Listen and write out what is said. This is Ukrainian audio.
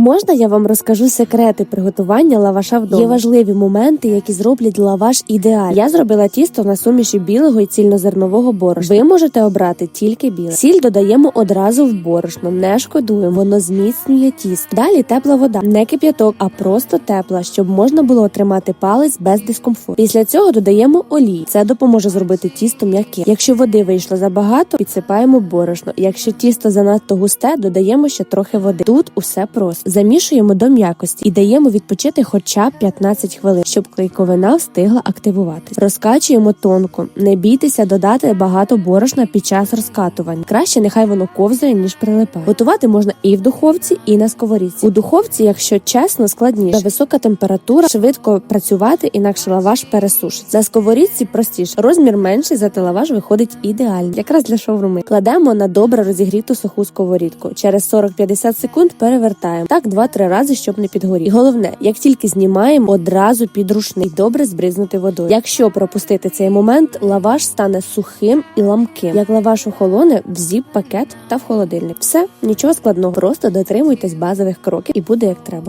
Можна я вам розкажу секрети приготування лаваша вдома? Є важливі моменти, які зроблять лаваш ідеальним. Я зробила тісто на суміші білого і цільнозернового борошна. Ви можете обрати тільки біле. Сіль додаємо одразу в борошно, не шкодуємо, воно зміцнює тісто. Далі тепла вода, не кип'яток, а просто тепла, щоб можна було отримати палець без дискомфорту. Після цього додаємо олій. Це допоможе зробити тісто м'яким. Якщо води вийшло забагато, підсипаємо борошно. Якщо тісто занадто густе, додаємо ще трохи води. Тут усе просто. Замішуємо до м'якості і даємо відпочити хоча б 15 хвилин, щоб клейковина встигла активуватись. Розкачуємо тонко. Не бійтеся додати багато борошна під час розкатування. Краще нехай воно ковзає, ніж прилипає. Готувати можна і в духовці, і на сковорідці. У духовці, якщо чесно, складніше. Висока температура, швидко працювати, інакше лаваш пересушить. На сковорідці простіше. Розмір менший, зате лаваш виходить ідеально, якраз для шовруми. Кладемо на добре розігріту суху сковорідку. Через 40-50 секунд перевертаємо. Так 2-3 рази, щоб не підгорів. І головне, як тільки знімаємо, одразу під добре збризнути водою. Якщо пропустити цей момент, лаваш стане сухим і ламким. Як лаваш охолоне, в пакет та в холодильник. Все, нічого складного, просто дотримуйтесь базових кроків і буде як треба.